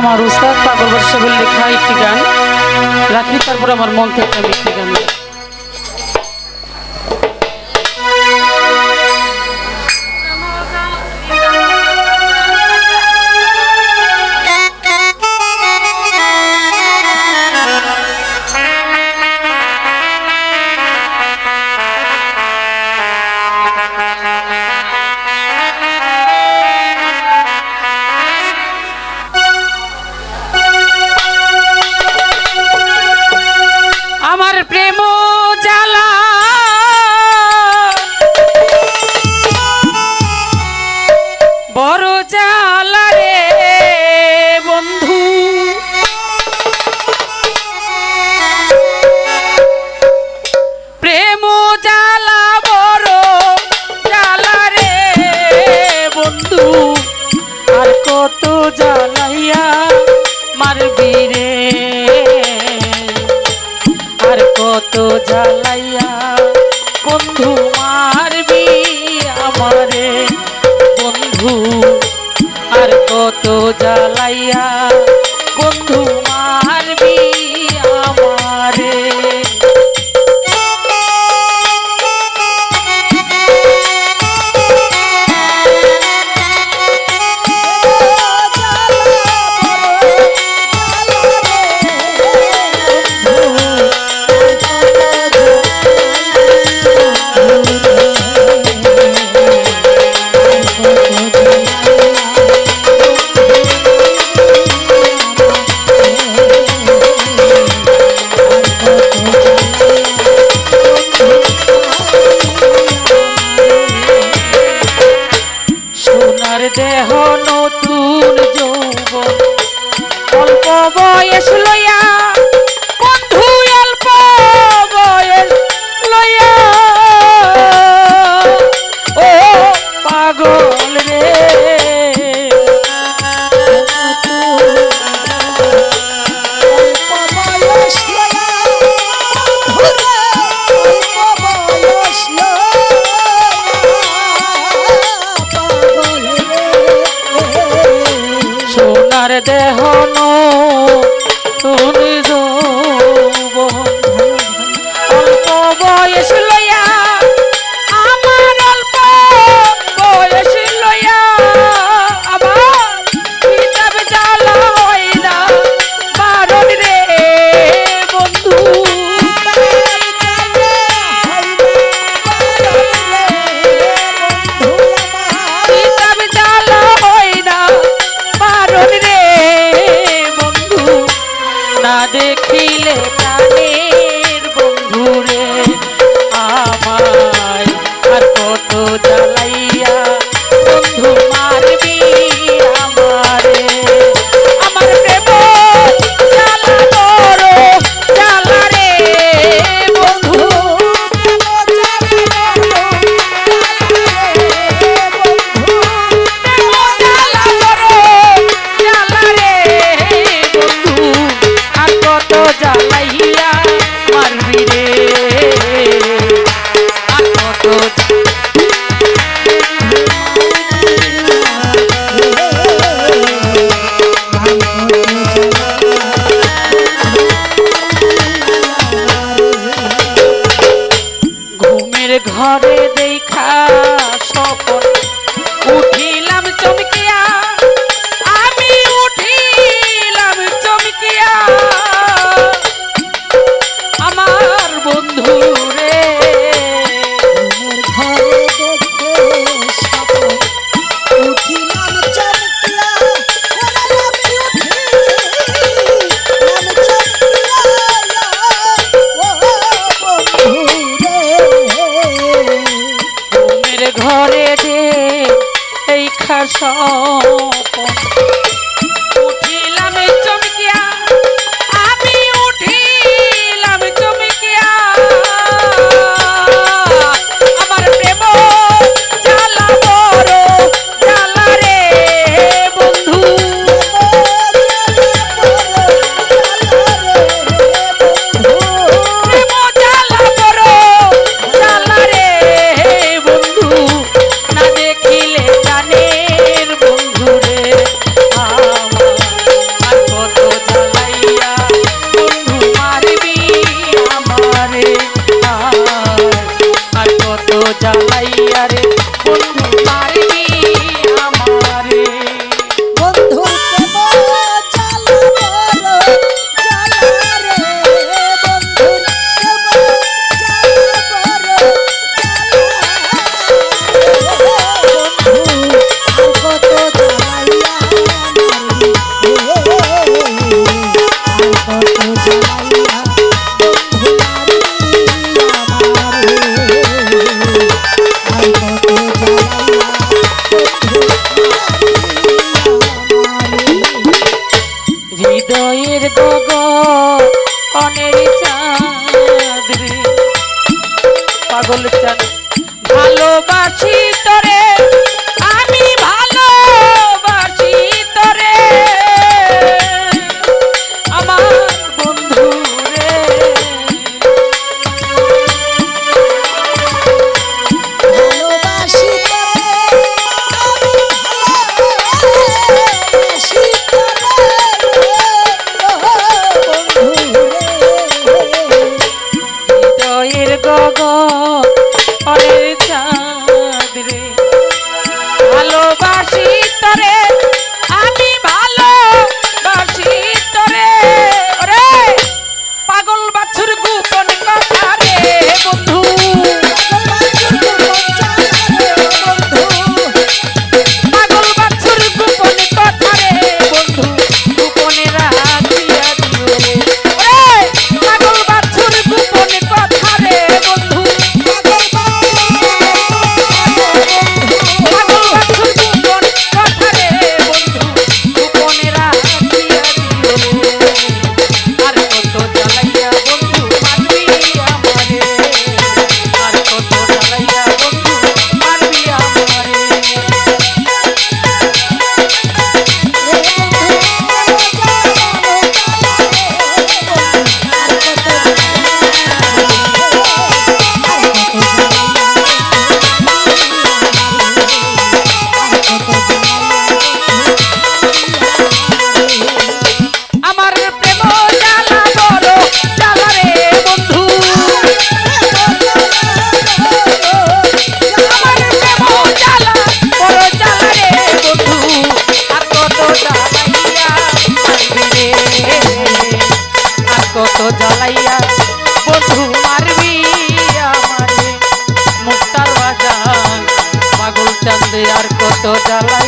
আমার উস্তাদ পাগল বর্ষ বলে লেখা একটি গান। রাত্রি তারপর আমার মন থেকে আমি একটি গান। রে বন্ধু আর কত জ্বালাইয়া সোনার দেহ নতুন যৌবন। অল্প বয়স লয়া তার দেহন তুমি পাগল চান ভালোবাসি তোরে আর কত